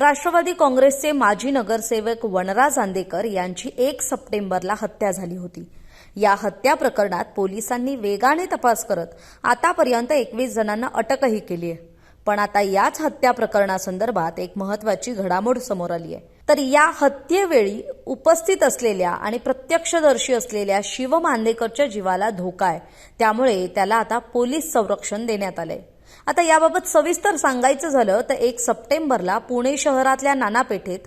राष्ट्रवादी काँग्रेसचे माजी नगरसेवक वनराज आंदेकर यांची एक सप्टेंबरला हत्या झाली होती. या हत्या प्रकरणात पोलिसांनी वेगाने तपास करत आतापर्यंत एकवीस जणांना अटकही केली आहे. पण आता याच हत्या प्रकरणासंदर्भात एक महत्वाची घडामोड समोर आली आहे. तर या हत्येवेळी उपस्थित असलेल्या आणि प्रत्यक्षदर्शी असलेल्या शिव मांदेकरच्या जीवाला धोका आहे. त्यामुळे त्याला आता पोलीस संरक्षण देण्यात आलंय. आता याबाबत सविस्तर सांगायचं झालं तर एक सप्टेंबरला पुणे शहरातल्या नानापेठेत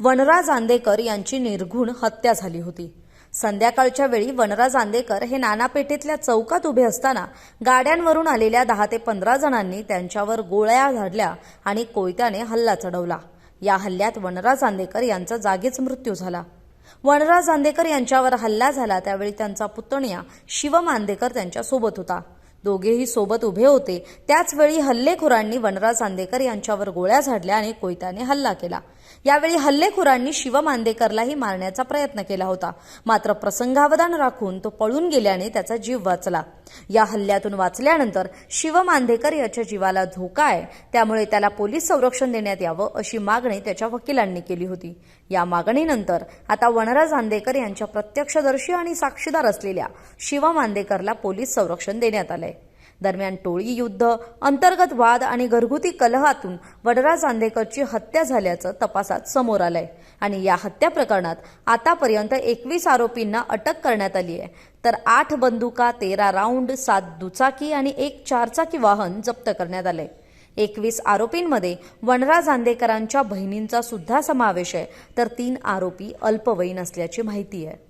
वनराज आंदेकर यांची निर्घुण हत्या झाली होती. संध्याकाळच्या वेळी वनराज आंदेकर हे नानापेठेतल्या चौकात उभे असताना गाड्यांवरून आलेल्या दहा ते पंधरा जणांनी त्यांच्यावर गोळ्या झाडल्या आणि कोयत्याने हल्ला चढवला. या हल्ल्यात वनराज आंदेकर यांचा जागीच मृत्यू झाला. वनराज आंदेकर यांच्यावर हल्ला झाला त्यावेळी त्यांचा पुतण्या शिवम आंदेकर त्यांच्यासोबत होता. दोघेही सोबत उभे होते. त्याचवेळी हल्लेखोरांनी वनराज आंदेकर यांच्यावर गोळ्या झाडल्या आणि कोयत्याने हल्ला केला. यावेळी हल्लेखोरांनी शिवम आंदेकरलाही मारण्याचा प्रयत्न केला होता. मात्र प्रसंगावधान राखून तो पळून गेल्याने त्याचा जीव वाचला. या हल्ल्यातून वाचल्यानंतर शिवम आंदेकर याच्या जीवाला धोका आहे. त्यामुळे त्याला पोलीस संरक्षण देण्यात यावं अशी मागणी त्याच्या वकिलांनी केली होती. या मागणीनंतर आता वनराज आंदेकर यांच्या प्रत्यक्षदर्शी आणि साक्षीदार असलेल्या शिवम आंदेकरला पोलीस संरक्षण देण्यात आलंय. दरम्यान टोळी युद्ध अंतर्गत वाद आणि घरगुती कलहातून वडरा चांदेकरची हत्या झाल्याचं तपासात समोर आलंय. आणि या हत्या प्रकरणात आतापर्यंत एकवीस आरोपींना अटक करण्यात आली आहे. तर आठ बंदुका तेरा राऊंड सात दुचाकी आणि एक चारचाकी वाहन जप्त करण्यात आलंय. एकवीस आरोपींमध्ये वनरा जांदेकरांच्या बहिणींचा सुद्धा समावेश आहे. तर तीन आरोपी अल्पवयीन असल्याची माहिती आहे.